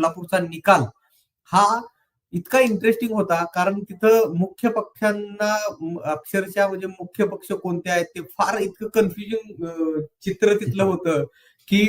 कोल्हापूरचा निकाल हा इतका इंटरेस्टिंग होता कारण तिथं मुख्य पक्षांना अक्षरशः म्हणजे मुख्य पक्ष कोणते आहेत ते फार इतकं कन्फ्युजन चित्र तिथलं होतं की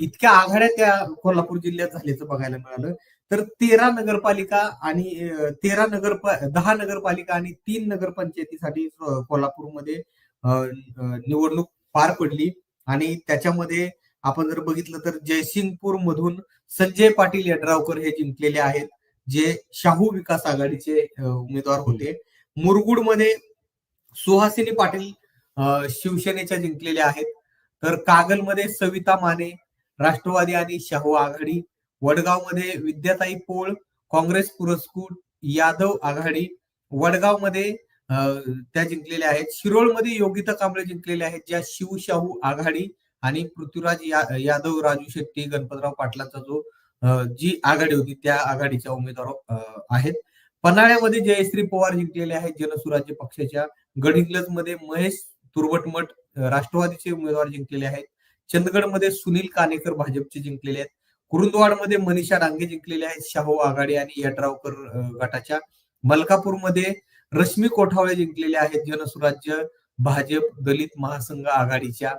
इतक्या आघाड्या त्या कोल्हापूर जिल्ह्यात झाल्याचं बघायला मिळालं. तर तेरा नगरपालिका आणि तेरा नगर दहा नगरपालिका आणि तीन नगरपंचायतीसाठी कोल्हापूरमध्ये निवडणूक पार पडली. आणि त्याच्यामध्ये आपण जर बघितलं तर जयसिंगपूर मधून संजय पाटील यड्रावकर हे जिंकलेले आहेत जे शाहू विकास आघाडीचे उमेदवार होते. मुरगुडमध्ये सुहासिनी पाटील शिवसेनेच्या जिंकलेल्या आहेत. तर कागलमध्ये सविता माने राष्ट्रवादी आणि शाहू आघाडी. वडगावमध्ये विद्याताई पोळ काँग्रेस पुरस्कृत यादव आघाडी. वडगावमध्ये अं, त्या जिंकलेल्या आहेत. शिरोळमध्ये योगिता कांबळे जिंकलेल्या आहेत ज्या शिवशाहू आघाडी. आणि पृथ्वीराज या- यादव राजू शेट्टी गणपतराव पाटलांचा जो जी आघाडी होती त्या आघाडीच्या उमेदवार आहेत. पन्हाळ्यामध्ये जयश्री पवार जिंकलेले आहेत जनसुराज्य पक्षाच्या. गडहिंग्लजमध्ये महेश तुरवटमठ राष्ट्रवादीचे उमेदवार जिंकलेले आहेत. चंदगडमध्ये सुनील कानेकर भाजपचे जिंकलेले आहेत. कुरुंदवाडमध्ये मनीषा डांगे जिंकलेले आहेत शाहू आघाडी आणि यड्रावकर गटाच्या. मलकापूरमध्ये रश्मी कोठावळे जिंकलेले आहेत जनसुराज्य भाजप दलित महासंघ आघाडीच्या.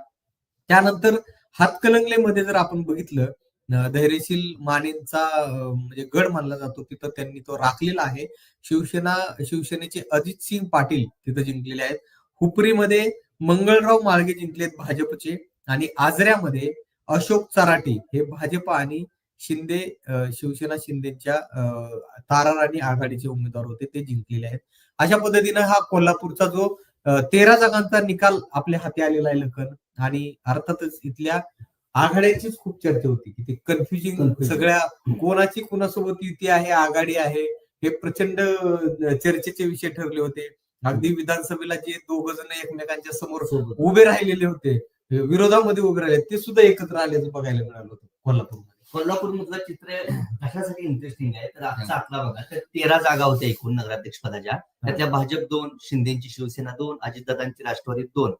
त्यानंतर हातकलंगलेमध्ये जर आपण बघितलं धैर्यशील मानेंचा म्हणजे गड मानला जातो तिथं त्यांनी तो राखलेला आहे. शिवसेना शिवसेनेचे अजित सिंग पाटील तिथं जिंकलेले आहेत. हुपरीमध्ये मंगळराव माळगे जिंकलेत भाजपचे आणि आजऱ्यामध्ये अशोक चराटे हे भाजप आणि शिंदे शिवसेना शिंदेच्या ताराराणी आघाडीचे उमेदवार होते ते जिंकलेले आहेत. अशा पद्धतीनं हा कोल्हापूरचा जो तेरा जागांचा निकाल आपल्या हाती आलेला आहे लखन. आणि अर्थातच इथल्या आघाड्यांचीच खूप चर्चा होती की ते कन्फ्युजिंग. सगळ्या कोणाची कोणासोबत युती आहे आघाडी आहे हे प्रचंड चर्चेचे विषय ठरले होते. अगदी विधानसभेला जे दोघ जण एकमेकांच्या समोर उभे राहिलेले होते विरोधामध्ये उभे राहिले ते सुद्धा एकत्र आल्याचं बघायला मिळालं होतं कोल्हापूरमध्ये. कोल्हापूर मधलं चित्र कशासाठी इंटरेस्टिंग आहे? तर आजचा आकडा बघा. तर तेरा जागा होत्या एकूण नगराध्यक्ष पदाच्या. त्यातल्या भाजप दोन शिंदेची शिवसेना दोन अजितदादांची राष्ट्रवादी दोन.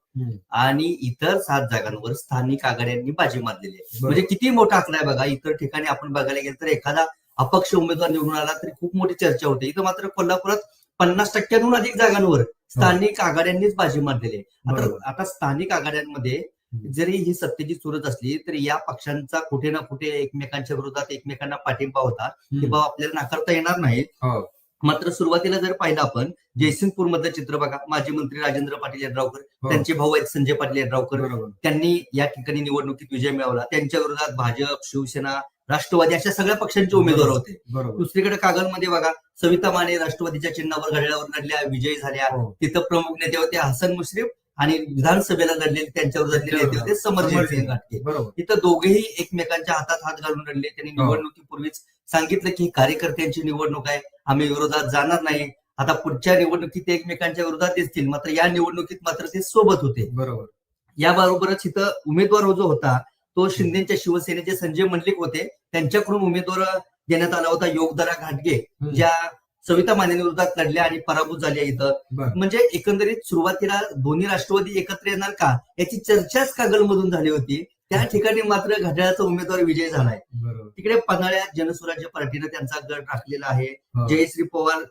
आणि इतर सात जागांवर स्थानिक आघाड्यांनी बाजी मारलेली आहे. म्हणजे किती मोठा आकडा आहे बघा. इतर ठिकाणी आपण बघायला गेलं तर एखादा अपक्ष उमेदवार निवडून आला तरी खूप मोठी चर्चा होते. इथं मात्र कोल्हापुरात पन्नास टक्क्यांहून अधिक जागांवर स्थानिक आघाड्यांनीच बाजी मारलेली आहे. आता स्थानिक आघाड्यांमध्ये जरी ही सत्तेची चुरत असली तरी या पक्षांचा कुठे ना कुठे एकमेकांच्या विरोधात एकमेकांना पाठिंबा होता हे बाब आपल्याला नाकारता येणार नाही. हो. मात्र सुरुवातीला जर पाहिलं आपण जयसिंगपूर मधलं चित्र बघा माजी मंत्री राजेंद्र पाटील यड्रावकर हो. त्यांचे भाऊ आहेत संजय पाटील यड्रावकर. त्यांनी या ठिकाणी निवडणुकीत विजय मिळवला. त्यांच्या विरोधात भाजप शिवसेना राष्ट्रवादी अशा सगळ्या पक्षांचे उमेदवार होते. दुसरीकडे कागलमध्ये बघा सविता माने राष्ट्रवादीच्या चिन्हावर घड्याळावर लढल्या विजयी झाल्या. हो. तिथं प्रमुख नेते होते हसन मुश्रीफ आणि विधानसभेला लढलेले त्यांच्या विरोधातले नेते होते समरजित सिंग घाटगे बरोबर. तिथं दोघेही एकमेकांच्या हातात हात घालून रडले त्यांनी हो. निवडणुकीपूर्वीच सांगितलं की कार्यकर्त्यांची निवडणूक आहे आम्ही विरोधात जाणार नाही. आता पुढच्या निवडणुकीत ते एकमेकांच्या विरोधात दिसतील. मात्र या निवडणुकीत मात्र ते सोबत होते. बरोबर. याबरोबरच इथं उमेदवार जो होता तो शिंदेच्या शिवसेनेचे संजय मंडलिक होते. त्यांच्याकडून उमेदवार देण्यात आला होता योगदारा घाटगे. ज्या सविता माने विरोधात लढल्या आणि पराभूत झाल्या इथं. म्हणजे एकंदरीत सुरुवातीला दोन्ही राष्ट्रवादी एकत्र येणार का याची चर्चाच कागलमधून झाली होती त्या ठिकाणी मात्र घड्याळाचा उमेदवार विजय झालाय तिकडे पन्हाळ्यात जनसुराज्य पार्टीनं त्यांचा गट राखलेला आहे हो. जयश्री पवार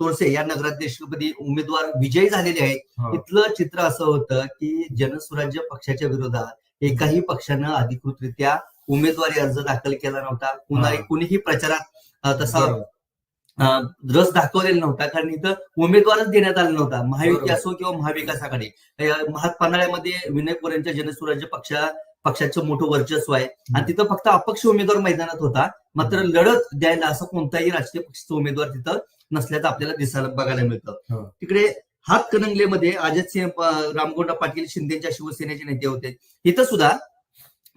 तोरसे या नगराध्यक्षपदी उमेदवार विजयी झालेले आहेत हो. इथलं चित्र असं होतं की जनसुराज्य पक्षाच्या विरोधात एकाही पक्षानं अधिकृतरित्या उमेदवारी अर्ज दाखल केला नव्हता कुणाही. कुणीही प्रचारात तसा रस दाखवलेला नव्हता कारण इथं उमेदवारच देण्यात आला नव्हता. महायुती. असो किंवा महाविकास आघाडी पन्हाळ्यामध्ये विनय कोरेंच्या जनसुराज्य पक्षा पक्षाचं मोठं वर्चस्व आहे. आणि तिथं फक्त अपक्ष उमेदवार मैदानात होता. मात्र लढत द्यायला असं कोणताही राजकीय पक्षाचा उमेदवार तिथं नसल्याचं आपल्याला दिसायला बघायला मिळतं. हो. तिकडे हातकणंगलेमध्ये अजितसिंह प- रामगोंडा पाटील शिंदेच्या शिवसेनेचे नेते होते. इथं सुद्धा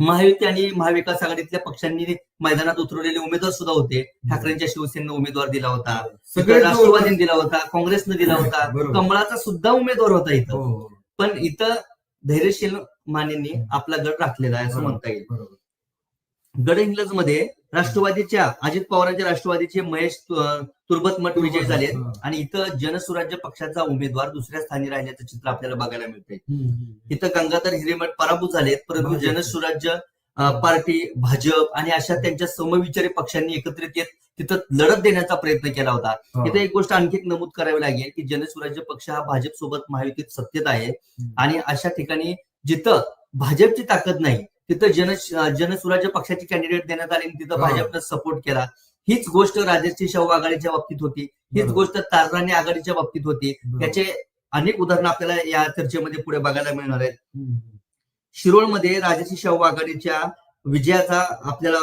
महायुती आणि महाविकास आघाडीतल्या पक्षांनी मैदानात उतरवलेले उमेदवार सुद्धा होते. ठाकरेंच्या शिवसेनेनं उमेदवार दिला होता. सगळे राष्ट्रवादीने दिला होता. काँग्रेसनं दिला होता. कमळाचा सुद्धा उमेदवार होता हो, इथं. हो. पण इथं धैर्यशील मानेंनी आपला गट राखलेला आहे असं. म्हणता येईल. बरोबर. गड इंग्लजमध्ये राष्ट्रवादीच्या अजित पवारांच्या राष्ट्रवादीचे महेश तुर्बत मठ विजय झालेत हा. आणि इथं जनसुराज्य पक्षाचा उमेदवार दुसऱ्या स्थानी राहिल्याचं चित्र आपल्याला बघायला मिळतंय. इथं गंगाधर हिरेमठ पराभूत झालेत परंतु. जनसुराज्य पार्टी भाजप आणि अशा त्यांच्या समविचारी पक्षांनी एकत्रित येत तिथं लढत देण्याचा प्रयत्न केला होता. इथे एक गोष्ट आणखी एक नमूद करावी लागेल की जनसुराज्य पक्ष हा भाजप सोबत महायुतीत सत्तेत आहे. आणि अशा ठिकाणी जिथं भाजपची ताकद नाही तिथं जन जनसुराज्य पक्षाची कॅन्डिडेट देण्यात आली आणि तिथं. भाजपनं सपोर्ट केला हीच गोष्ट राजश्री शाहू आघाडीच्या बाबतीत होती हीच. गोष्ट तारराणी आघाडीच्या बाबतीत होती बरोबर. याचे अनेक उदाहरणं आपल्याला या चर्चेमध्ये पुढे बघायला मिळणार आहेत. शिरोळमध्ये राजश्री शाहू आघाडीच्या विजयाचा आपल्याला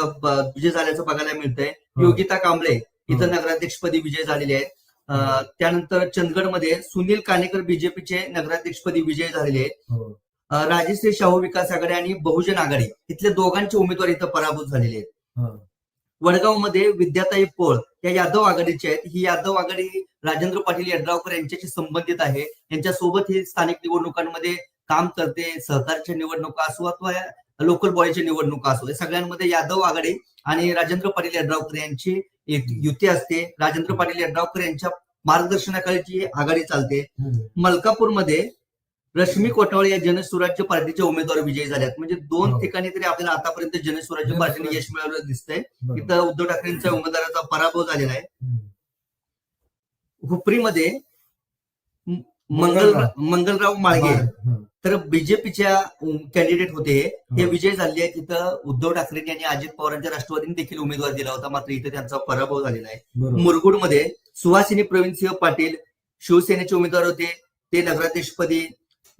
विजय झाल्याचं बघायला मिळतंय. योगिता कांबळे इथं. नगराध्यक्षपदी विजय झालेले आहेत त्यानंतर चंदगडमध्ये सुनील कानेकर बीजेपीचे नगराध्यक्षपदी विजय झालेले आहेत हो. राजश्री शाहू विकास आघाडी आणि बहुजन आघाडी इथले दोघांचे उमेदवार इथं पराभूत झालेले आहेत. वडगावमध्ये विद्याताई पोळ या यादव आघाडीचे आहेत. ही यादव आघाडी राजेंद्र पाटील यड्रावकर यांच्याशी संबंधित आहे. यांच्यासोबत ही स्थानिक निवडणुकांमध्ये काम करते. सहकारच्या निवडणुका असो अथवा लोकल बॉडीच्या निवडणुका असो या सगळ्यांमध्ये यादव आघाडी आणि राजेंद्र पाटील यड्रावकर यांची एक युती असते. राजेंद्र पाटील यड्रावकर यांच्या मार्गदर्शनाखाली जी आघाडी चालते. मलकापूरमध्ये रश्मी कोटावळे या जनसुराज्य पार्टीचे उमेदवार विजयी झाल्यात म्हणजे दोन हो. ठिकाणी तरी आपल्याला आतापर्यंत जनसुराज्य पार्टीने यश मिळवलं दिसतंय. इथं उद्धव ठाकरेंच्या उमेदवाराचा पराभव झालेला आहे. हुपरीमध्ये मंगल मंगलराव माळगे. तर बीजेपीच्या कॅन्डिडेट होते हे. विजय झाले आहेत तिथं उद्धव ठाकरे यांनी अजित पवारांच्या राष्ट्रवादीने देखील उमेदवार दिला होता मात्र इथं त्यांचा पराभव झालेला आहे. मुरगुडमध्ये सुहासिनी प्रवीणसिंह पाटील शिवसेनेचे उमेदवार होते ते नगराध्यक्षपदी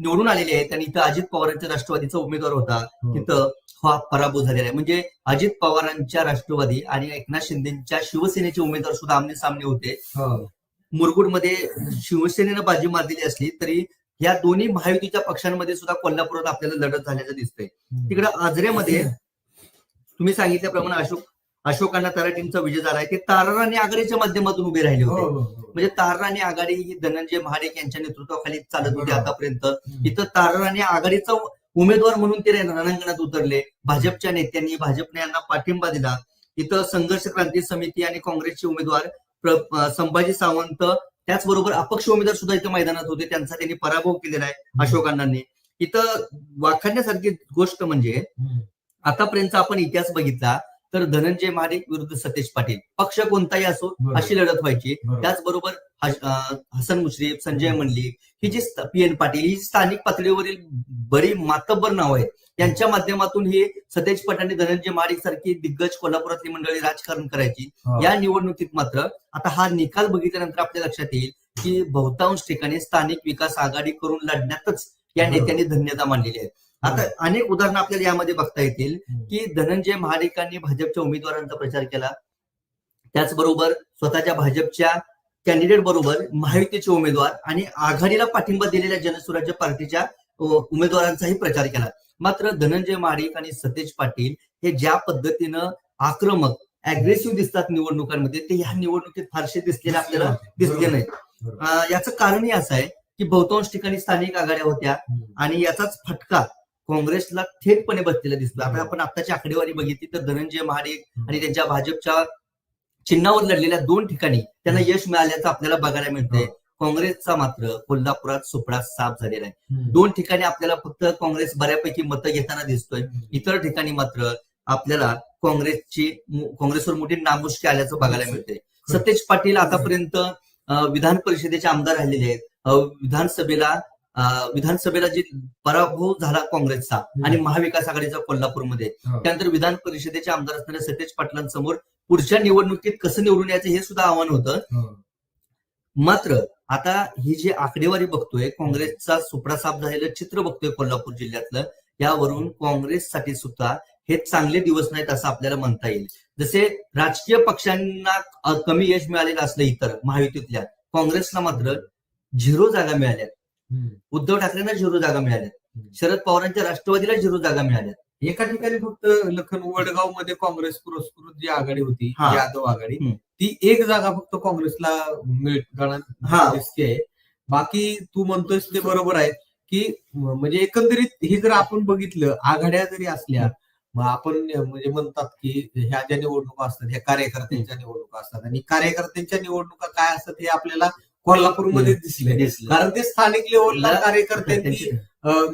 निवडून आलेले आहेत आणि इथं अजित पवारांच्या राष्ट्रवादीचा उमेदवार होता हो. तिथं हा पराभव झालेला आहे म्हणजे अजित पवारांच्या राष्ट्रवादी आणि एकनाथ शिंदेच्या शिवसेनेचे उमेदवार सुद्धा आमने सामने होते हो. मुरगुडमध्ये शिवसेनेनं बाजी मारलेली असली तरी या दोन्ही महायुतीच्या पक्षांमध्ये सुद्धा कोल्हापुरात आपल्याला लढत झाल्याचं दिसतंय. तिकडं आजऱ्यामध्ये तुम्ही सांगितल्याप्रमाणे अशोक अशोकांना तराटींचा विजय झालाय ते ताराराणी आघाडीच्या माध्यमातून उभे राहिले होते हो. म्हणजे ताराराणी आघाडी ही धनंजय महाडिक यांच्या नेतृत्वाखाली चालत होती. आतापर्यंत. इथं ताराराणी आघाडीचा उमेदवार म्हणून ते रणांगणात उतरले भाजपच्या नेत्यांनी भाजपने यांना पाठिंबा दिला इथं संघर्ष क्रांती समिती आणि काँग्रेसचे उमेदवार संभाजी सावंत त्याचबरोबर अपक्ष उमेदवार सुद्धा इथं मैदानात होते त्यांचा त्यांनी पराभव केलेला आहे अशोक अण्णांनी इथं वाखाणण्यासारखी गोष्ट म्हणजे. आतापर्यंत आपण इतिहास बघितला तर धनंजय महाडिक विरुद्ध सतेज पाटील पक्ष कोणताही असो. अशी लढत व्हायची बरोबर. त्याचबरोबर हसन मुश्रीफ संजय मंडलिक ही जी पी एन पाटील ही स्थानिक पातळीवरील बरी मातब्बर नाव आहेत त्यांच्या माध्यमातून ही सतेज पट आणि धनंजय महाडिक सारखी दिग्गज कोल्हापुरातली मंडळी राजकारण करायची. या निवडणुकीत मात्र आता हा निकाल बघितल्यानंतर आपल्या लक्षात येईल की बहुतांश ठिकाणी स्थानिक विकास आघाडी करून लढण्यातच या. नेत्यांनी धन्यता मानलेली आहे आता अनेक उदाहरणं आपल्याला यामध्ये बघता येतील. की धनंजय महाडिकांनी भाजपच्या उमेदवारांचा प्रचार केला त्याचबरोबर स्वतःच्या भाजपच्या कॅन्डिडेट बरोबर महायुतीचे उमेदवार आणि आघाडीला पाठिंबा दिलेल्या जनसुराज्य पार्टीच्या उमेदवारांचाही प्रचार केला मात्र धनंजय महाडिक आणि सतेज पाटील हे ज्या पद्धतीनं आक्रमक अग्रेसिव्ह दिसतात निवडणुकांमध्ये ते ह्या निवडणुकीत फारसे दिसलेले आपल्याला दिसले. अ, याचं कारणही असं आहे की बहुतांश ठिकाणी स्थानिक आघाड्या होत्या. आणि याचाच फटका काँग्रेसला थेटपणे बसलेला दिसतो. आता. आपण आत्ताची आकडेवारी बघितली तर धनंजय महाडिक आणि त्यांच्या भाजपच्या चिन्हावर लढलेल्या दोन ठिकाणी त्यांना यश मिळाल्याचं आपल्याला बघायला मिळतंय. हो. काँग्रेसचा मात्र कोल्हापुरात सुपडा साफ झालेला आहे. दोन ठिकाणी आपल्याला फक्त काँग्रेस बऱ्यापैकी मतं घेताना दिसतोय. इतर ठिकाणी मात्र आपल्याला काँग्रेसची काँग्रेसवर मोठी नामुष्की आल्याचं बघायला मिळते सतेज पाटील आतापर्यंत विधान परिषदेचे आमदार राहिलेले आहेत. विधानसभेला विधानसभेला जे पराभव झाला काँग्रेसचा आणि महाविकास आघाडीचा कोल्हापूरमध्ये हो. त्यानंतर विधान परिषदेचे आमदार असणाऱ्या सतेज पाटलांसमोर पुढच्या निवडणुकीत कसं निवडून यायचं हे सुद्धा आव्हान होतं हो. मात्र आता ही जी आकडेवारी बघतोय काँग्रेसचा सुपडा साफ झालेलं चित्र बघतोय कोल्हापूर जिल्ह्यातलं यावरून काँग्रेससाठी सुद्धा हे चांगले दिवस नाहीत असं आपल्याला म्हणता येईल जसे राजकीय पक्षांना कमी यश मिळालेलं असलं इतर महायुतीतल्या काँग्रेसला मात्र झिरो जागा मिळाल्या. उद्धव ठाकरेंना झिरो जागा मिळाल्या. शरद पवारांच्या राष्ट्रवादीला झिरो जागा मिळाल्या एका ठिकाणी फक्त लखन वडगावमध्ये काँग्रेस पुरस्कृत जी आघाडी होती. यादव आघाडी. ती एक जागा फक्त काँग्रेसला मिळत हा. दिसते बाकी तू म्हणतोयस ते बरोबर आहे की म्हणजे एकंदरीत हे जर आपण बघितलं आघाड्या जरी असल्या मग आपण म्हणजे म्हणतात की ह्या ज्या निवडणुका असतात ह्या कार्यकर्त्यांच्या निवडणुका असतात आणि कार्यकर्त्यांच्या निवडणुका काय असतात हे आपल्याला कोल्हापूरमध्ये दिसले. दिसलं. कारण ते स्थानिक लेवलला कार्यकर्त्यांनी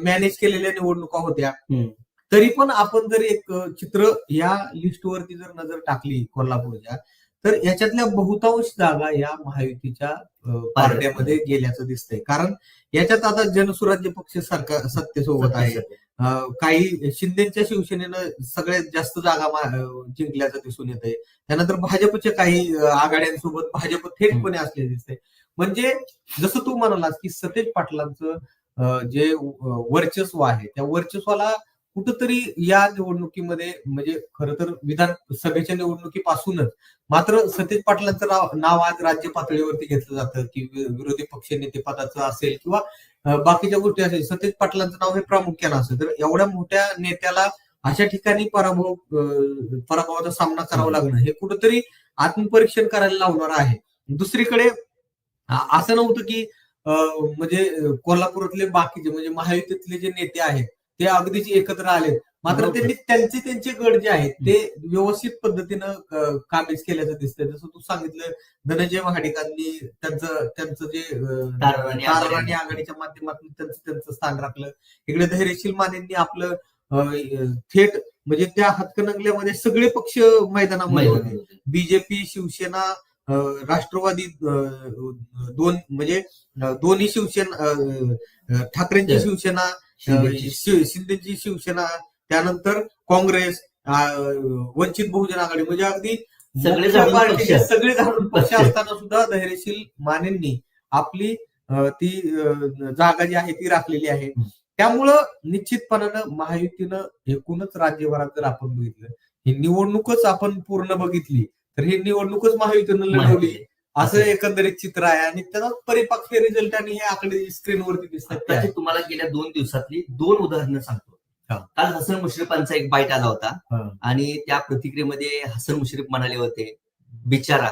मॅनेज केलेल्या निवडणुका होत्या. हम्म. तरी पण आपण जर एक अ, चित्र या लिस्टवरती जर नजर टाकली कोल्हापूरच्या तर याच्यातल्या बहुतांश जागा या महायुतीच्या अ, पारड्यामध्ये गेल्याचं दिसतंय. कारण याच्यात आता जनसुराज्य पक्ष सरकार सत्तेसोबत आहे. अ, काही शिंदेच्या शिवसेनेनं सगळ्यात जास्त जागा मा- अ, जिंकल्याचं दिसून येत आहे त्यानंतर भाजपच्या काही अ, आघाड्यांसोबत भाजप थेटपणे असले दिसते म्हणजे जसं तू म्हणालास की सतेज पाटलांचं जे वर्चस्व आहे त्या वर्चस्वाला कुठंतरी या निवडणुकीमध्ये म्हणजे खर तर विधान सभेच्या निवडणुकीपासूनच मात्र सतेज पाटलांचं नाव नाव आज राज्य पातळीवरती घेतलं जातं की विरोधी पक्ष नेतेपदाचं असेल किंवा बाकीच्या गोष्टी असेल सतेज पाटलांचं नाव हे प्रामुख्यानं असेल तर एवढ्या मोठ्या नेत्याला अशा ठिकाणी पराभव अ, पराभवाचा सामना करावा लागणं हे कुठंतरी आत्मपरीक्षण करायला लावणार आहे. दुसरीकडे असं नव्हतं की म्हणजे कोल्हापुरातले बाकीचे म्हणजे महायुतीतले जे नेते आहेत ते अगदीच एकत्र आले मात्र. त्यांनी त्यांचे त्यांचे गट जे आहेत ते व्यवस्थित पद्धतीनं अ, काबीज केल्याचं दिसतंय जसं तू सांगितलं धनंजय महाडिकांनी त्यांचं त्यांचं जे. ताराराणी आघाडीच्या माध्यमातून त्यांचं त्यांचं स्थान राखलं इकडे धैर्यशील मानेंनी आपलं थेट म्हणजे त्या हातकणंगल्यामध्ये सगळे पक्ष मैदानामध्ये होते. बीजेपी शिवसेना राष्ट्रवादी दोन म्हणजे दोन्ही शिवसेना ठाकरेंची शिवसेना शिंदेची. शिवसेना त्यानंतर काँग्रेस वंचित बहुजन आघाडी म्हणजे अगदी सगळे पार्टीचे पक्ष. सगळे. असताना सुद्धा धैर्यशील मानेंनी आपली ती जागा जी आहे ती राखलेली आहे. त्यामुळं निश्चितपणानं महायुतीनं एकूणच राज्यभरात जर आपण बघितलं ही निवडणूकच आपण पूर्ण बघितली तर ही निवडणूकच महायुतीनं लढवली. असं एकंदरीत चित्र आहे आणि त्याचा परिपक्व रिझल्ट आणि हे आकडे स्क्रीनवरती दिसतात ते आताची आहे. तुम्हाला गेल्या दोन दिवसातली दोन उदाहरणं सांगतो. काल हसन मुश्रीफांचा एक बाईट आला होता. आणि त्या प्रतिक्रियेमध्ये हसन मुश्रीफ म्हणाले होते बिचारा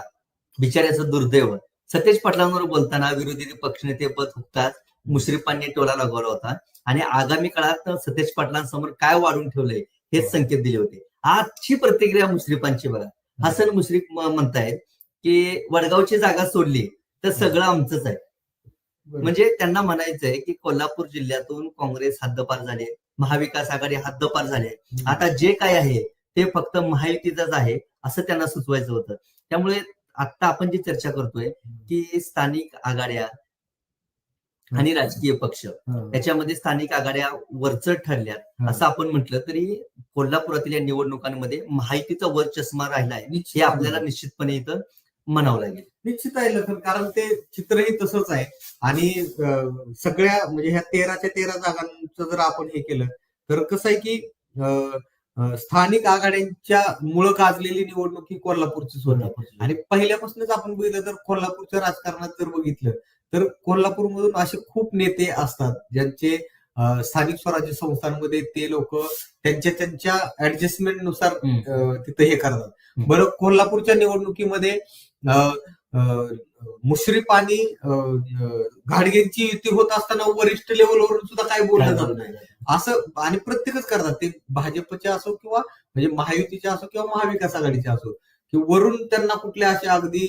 बिचाऱ्याचं दुर्दैव सतेज पाटलांवर बोलताना विरोधी पक्षनेते पद हुकतात मुश्रीफांनी टोला लागवला होता आणि आगामी काळात सतेज पाटलांसमोर काय वाढून ठेवलंय हेच संकेत दिले होते आजची प्रतिक्रिया मुश्रीफांची बघा हसन मुश्रीफ म्हणतायत की वडगावची जागा सोडली तर सगळं आमचंच आहे. म्हणजे त्यांना म्हणायचंय की कोल्हापूर जिल्ह्यातून काँग्रेस हद्दपार झाले महाविकास आघाडी हद्दपार झाले आता जे काय आहे ते फक्त महायुतीचंच आहे असं त्यांना सुचवायचं होतं. त्यामुळे आता आपण जी चर्चा करतोय की स्थानिक आघाड्या आणि राजकीय पक्ष. हा. याच्यामध्ये स्थानिक आघाड्या वरचढ ठरल्यात. हा. असं आपण म्हटलं तरी कोल्हापुरातील या निवडणुकांमध्ये महायुतीचा वर चष्मा राहिलाय. हे निश्चित आपल्याला निश्चितपणे इथं म्हणावं लागेल. निश्चित आहे लखन. कारण ते चित्रही तसंच आहे. आणि सगळ्या म्हणजे ह्या तेराच्या तेरा जागांचं जर आपण हे केलं तर कसं आहे की स्थानिक आघाड्यांच्या मुळ गाजलेली निवडणूक ही कोल्हापूरचीच होती. आणि पहिल्यापासूनच आपण बघितलं तर कोल्हापूरच्या राजकारणात जर बघितलं तर कोल्हापूरमधून असे खूप नेते असतात ज्यांचे स्थानिक स्वराज्य संस्थांमध्ये ते लोक त्यांच्या त्यांच्या ऍडजस्टमेंटनुसार तिथं हे करतात. बरं कोल्हापूरच्या निवडणुकीमध्ये मुश्रीफ आणि घाडगेंची युती होत असताना वरिष्ठ लेवलवरून सुद्धा काय बोललं जात नाही. असं आणि प्रत्येकच करतात. ते भाजपचे असो किंवा म्हणजे महायुतीचे असो किंवा महाविकास आघाडीचे असो. की वरून त्यांना कुठल्या अशा अगदी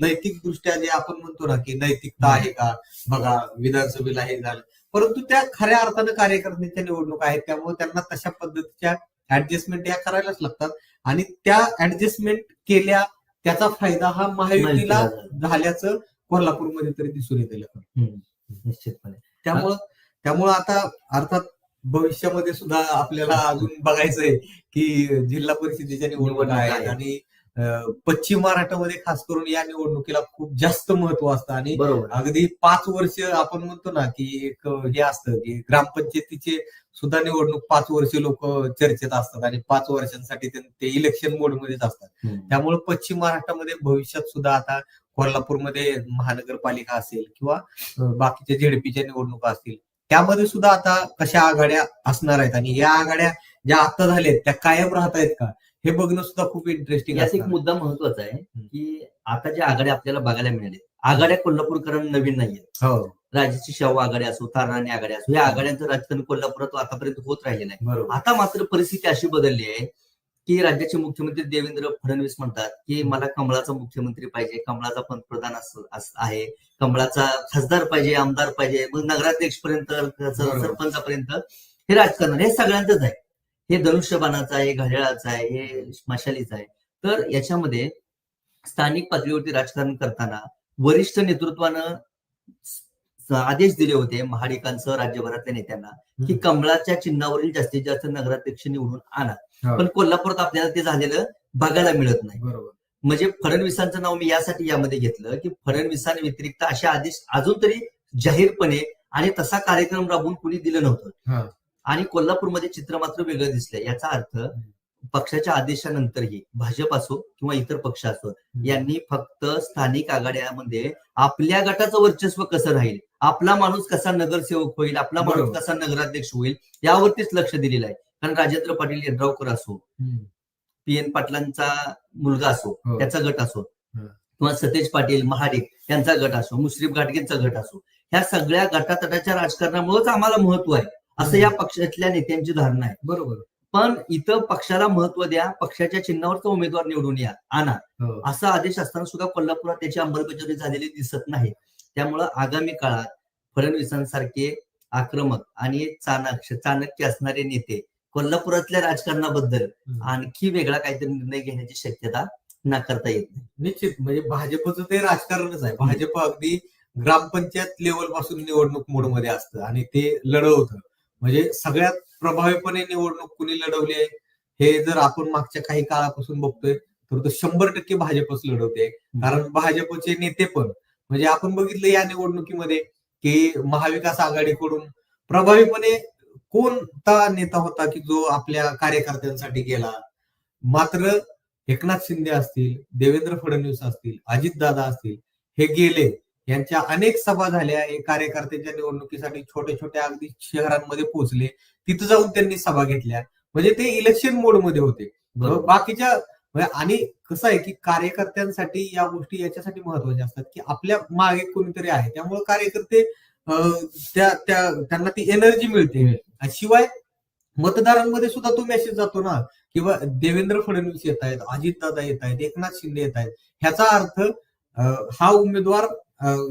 नैतिक दृष्ट्या जे आपण म्हणतो ना की नैतिकता आहे का? बघा विधानसभेला हे झालं. परंतु त्या खऱ्या अर्थानं कार्यकर्त्यांच्या निवडणूक आहेत त्यामुळे त्यांना तशा पद्धतीच्या ऍडजस्टमेंट या करायलाच लागतात. आणि त्या ऍडजस्टमेंट केल्या त्याचा फायदा हा महायुतीला झाल्याचं कोल्हापूरमध्ये तरी दिसून येते निश्चितपणे. त्यामुळं त्यामुळं आता अर्थात भविष्यामध्ये सुद्धा आपल्याला अजून बघायचंय की जिल्हा परिषदेच्या निवडणुका आहेत आणि पश्चिम महाराष्ट्रामध्ये खास करून या निवडणुकीला खूप जास्त महत्त्व असतं आणि अगदी पाच वर्ष आपण म्हणतो ना की एक हे असतं की ग्रामपंचायतीचे सुद्धा निवडणूक पाच वर्ष लोक चर्चेत असतात आणि पाच वर्षांसाठी ते- इलेक्शन मोडमध्येच असतात. त्यामुळे पश्चिम महाराष्ट्रामध्ये भविष्यात सुद्धा आता कोल्हापूरमध्ये महानगरपालिका असेल किंवा बाकीच्या झेडपीच्या निवडणुका असतील त्यामध्ये सुद्धा आता कशा आघाड्या असणार आहेत आणि या आघाड्या ज्या आता झाल्यात त्या कायम राहत आहेत का? हे बघणं सुद्धा खूप इंटरेस्टिंग यात एक मुद्दा महत्त्वाचा आहे की आता ज्या आघाड्या आपल्याला बघायला मिळाल्या आघाड्या कोल्हापूरकरांना नवीन नाहीये हो. राजाची शाहू आघाडी असो तारणाणी आघाडी असो या आघाड्यांचं राजकारण कोल्हापुरात आतापर्यंत होत राहिलेलं आहे. आता मात्र परिस्थिती अशी बदलली आहे की राज्याचे मुख्यमंत्री देवेंद्र फडणवीस म्हणतात की मला कमळाचा मुख्यमंत्री पाहिजे कमळाचा पंतप्रधान अस- अस- आहे कमळाचा खासदार पाहिजे आमदार पाहिजे मग नगराध्यक्ष पर्यंत. सरपंचापर्यंत हे राजकारण हे सगळ्यांचंच आहे. हे धनुष्यबाणाचं आहे घड्याळाचं आहे हे मशालीचं आहे. तर याच्यामध्ये स्थानिक पातळीवरती राजकारण करताना वरिष्ठ नेतृत्वानं आदेश दिले होते महाडिकांसह राज्यभरातल्या नेत्यांना की कमळाच्या चिन्हावरील जास्तीत जास्त नगराध्यक्ष निवडून आणा. हो. पण कोल्हापुरात आपल्याला ते झालेलं बघायला मिळत नाही. बरोबर. म्हणजे फडणवीसांचं नाव मी यासाठी यामध्ये घेतलं की फडणवीसांव्यतिरिक्त असे आदेश अजून तरी जाहीरपणे आणि तसा कार्यक्रम राबवून कुणी दिलं. नव्हतं. आणि कोल्हापूरमध्ये चित्र मात्र वेगळं दिसलंय याचा अर्थ पक्षाच्या आदेशानंतरही भाजप असो किंवा इतर पक्ष असो यांनी फक्त स्थानिक आघाड्यामध्ये आपल्या गटाचं वर्चस्व कसं राहील आपला माणूस कसा नगरसेवक होईल आपला माणूस. कसा नगराध्यक्ष होईल यावरतीच लक्ष दिलेलं आहे कारण राजेंद्र पाटील यड्रावकर असो पी एन पाटलांचा मुलगा असो हो. त्याचा गट असो. किंवा सतेज पाटील महाडिक यांचा गट असो मुश्रीफ घाटगेंचा गट असो ह्या सगळ्या गटातटाच्या राजकारणामुळेच आम्हाला महत्त्व आहे असं या पक्षातल्या नेत्यांची धारणा आहे. बरोबर. पण इथं पक्षाला महत्त्व द्या पक्षाच्या चिन्हावरचा उमेदवार निवडून या आणा. हो. असा आदेश असताना सुद्धा कोल्हापुरात त्याची अंमलबजावणी झालेली दिसत नाही. त्यामुळं आगामी काळात फडणवीसांसारखे आक्रमक आणि चाणक्य चाणक्य असणारे नेते कोल्हापुरातल्या राजकारणाबद्दल. आणखी वेगळा काहीतरी निर्णय घेण्याची शक्यता नाकारता येत नाही. निश्चित. म्हणजे भाजपचं ते राजकारणच आहे. भाजप अगदी ग्रामपंचायत लेवलपासून निवडणूक मोडमध्ये असतं आणि ते लढवतं. म्हणजे सगळ्यात प्रभावीपणे निवडणूक कुणी लढवली आहे हे जर आपण मागच्या काही काळापासून बघतोय तर तो शंभर टक्के भाजपच लढवते. कारण भाजपचे नेते पण म्हणजे आपण बघितलं या निवडणुकीमध्ये की महाविकास आघाडीकडून प्रभावीपणे कोणता नेता होता की जो आपल्या कार्यकर्त्यांसाठी गेला? मात्र एकनाथ शिंदे असतील देवेंद्र फडणवीस असतील अजितदादा असतील हे गेले. यांच्या अनेक सभा झाल्या. हे कार्यकर्त्यांच्या निवडणुकीसाठी छोट्या छोट्या अगदी शहरांमध्ये पोहोचले. तिथं जाऊन त्यांनी सभा घेतल्या. म्हणजे ते इलेक्शन मोडमध्ये होते. बरोबर. बाकीच्या म्हणजे आणि कसं आहे की कार्यकर्त्यांसाठी या गोष्टी याच्यासाठी महत्त्वाच्या असतात की आपल्या मागे कोणीतरी आहे. त्यामुळे कार्यकर्ते अं, त्या त्या त्यांना ती एनर्जी मिळते. शिवाय मतदारांमध्ये सुद्धा तो मेसेज जातो ना किंवा देवेंद्र फडणवीस येत आहेत अजितदादा येत आहेत एकनाथ शिंदे येत आहेत. ह्याचा अर्थ हा उमेदवार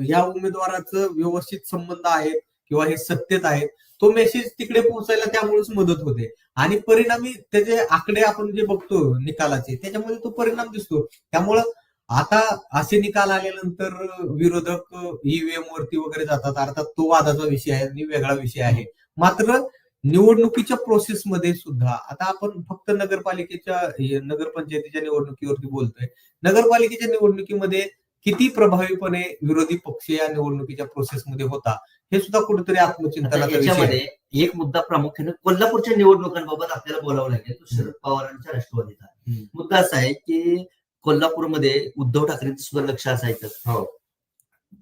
या उमेदवाराचं व्यवस्थित संबंध आहेत किंवा हे सत्तेत आहेत तो मेसेज तिकडे पोहोचायला त्यामुळेच मदत होते. आणि परिणामी त्याचे आकडे आपण जे बघतो निकालाचे त्याच्यामध्ये तो परिणाम दिसतो. त्यामुळं आता असे निकाल आल्यानंतर विरोधक ईव्हीएम वरती वगैरे जातात अर्थात तो वादाचा विषय आहे आणि वेगळा विषय आहे. मात्र निवडणुकीच्या प्रोसेसमध्ये सुद्धा आता आपण फक्त नगरपालिकेच्या नगरपंचायतीच्या निवडणुकीवरती बोलतोय. नगरपालिकेच्या निवडणुकीमध्ये किती प्रभावीपणे विरोधी पक्ष या निवडणुकीच्या प्रोसेसमध्ये होता हे सुद्धा कुठेतरी आता आत्मचिंतनाचा विषय आहे. याच्यामध्ये एक मुद्दा प्रामुख्याने कोल्हापूरच्या निवडणुकांबाबत आपल्याला बोलावं लागेल तो शरद पवारांच्या राष्ट्रवादीचा. मुद्दा असा आहे की कोल्हापूरमध्ये उद्धव ठाकरेंचं सुद्धा लक्ष असायचं हो.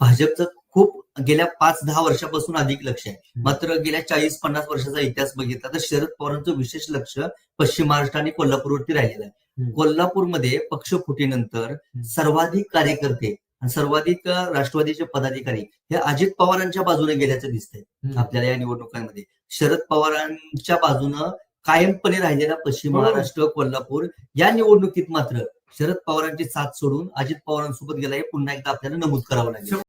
भाजपचं खूप गेल्या पाच दहा वर्षापासून अधिक लक्ष आहे. मात्र गेल्या चाळीस पन्नास वर्षाचा इतिहास बघितला तर शरद पवारांचं विशेष लक्ष पश्चिम महाराष्ट्र आणि कोल्हापूरवरती राहिलेलं आहे. कोल्हापूरमध्ये पक्ष फुटीनंतर सर्वाधिक कार्यकर्ते आणि सर्वाधिक राष्ट्रवादीचे पदाधिकारी हे अजित पवारांच्या बाजूने गेल्याचं दिसतंय. आपल्याला या निवडणुकांमध्ये शरद पवारांच्या बाजूनं कायमपणे राहिलेला पश्चिम. महाराष्ट्र कोल्हापूर या निवडणुकीत मात्र शरद पवारांची साथ सोडून अजित पवारांसोबत गेला हे पुन्हा एकदा आपल्याला नमूद करावं लागेल